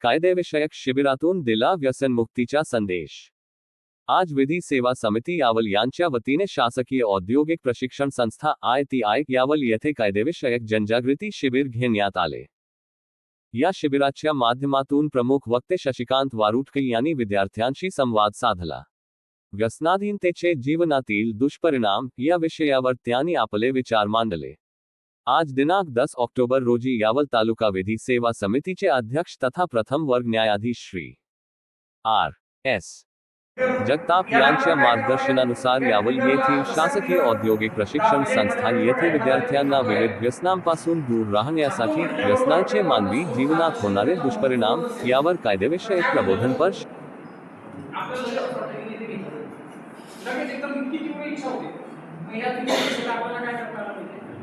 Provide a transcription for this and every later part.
कायदेविषयक शिबिरातून दिला व्यसनमुक्तीचा संदेश. आज विधी सेवा समिती यावल यांच्या वतीने शासकीय औद्योगिक प्रशिक्षण संस्था आय टी आय यावल येथे कायदेविषयक जनजागृती शिबिर घेण्यात आले. या शिबिराच्या माध्यमातून प्रमुख वक्ते शशिकांत वारुटके यांनी विद्यार्थ्यांशी संवाद साधला. व्यसनाधीनतेचे जीवनातील दुष्परिणाम या विषयावर त्यांनी आपले विचार मांडले. आज दिनांक 10 ऑक्टोबर रोजी यावल तालुका विधी सेवा समितीचे अध्यक्ष तथा प्रथम वर्ग न्यायाधीश श्री आर एस जगताप यांच्या मार्गदर्शनानुसार यावल येथील शासकीय औद्योगिक प्रशिक्षण संस्था येथे विद्यार्थ्यांना विविध व्यसनांपासून दूर राहण्यासाठी व्यसनाचे मानवी जीवनात होणारे दुष्परिणाम यावर कायदेविषयक प्रबोधनपर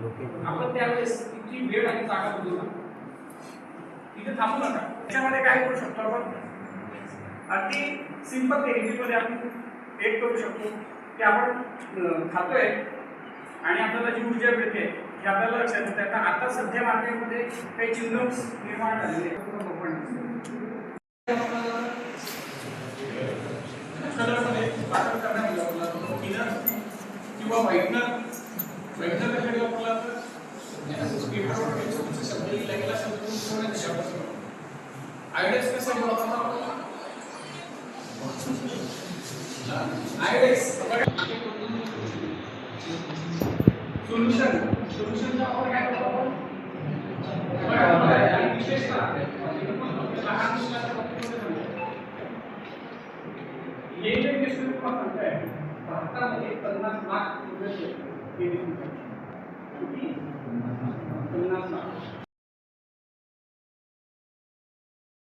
आपण त्यावेळेस इतकी वेळ आणि जागा बदलू नका तिथे थांबू नका. त्याच्यामध्ये काय करू शकतो आपण? अगदी सिंपल टेक्निकमध्ये आपण एक करू शकतो. की आपण खातोय आणि आपल्याला जी ऊर्जा मिळते हे आपल्याला लक्षात येतं. आता आता सध्या मार्केटमध्ये काही चिंगम्स निर्माण झालेले कलरमध्ये जातो थिनर किंवा व्हाईटनर व्हाईटनर कशासाठी वापरला जातं पेपरवर काही छोटेसे शब्द लिहिला गेला शब्द ठेवण्यासाठी वापरला आयडेक्स कशासाठी वापरला आपल्याला आयडेक्स सोल्युशन सोल्युशनचा वापर काय करतो आपण लहान मुलांच्या बाबतीमध्ये सांगतो. जे मिश्रण सांगताय भारतामध्ये पन्नास लाख 皆さん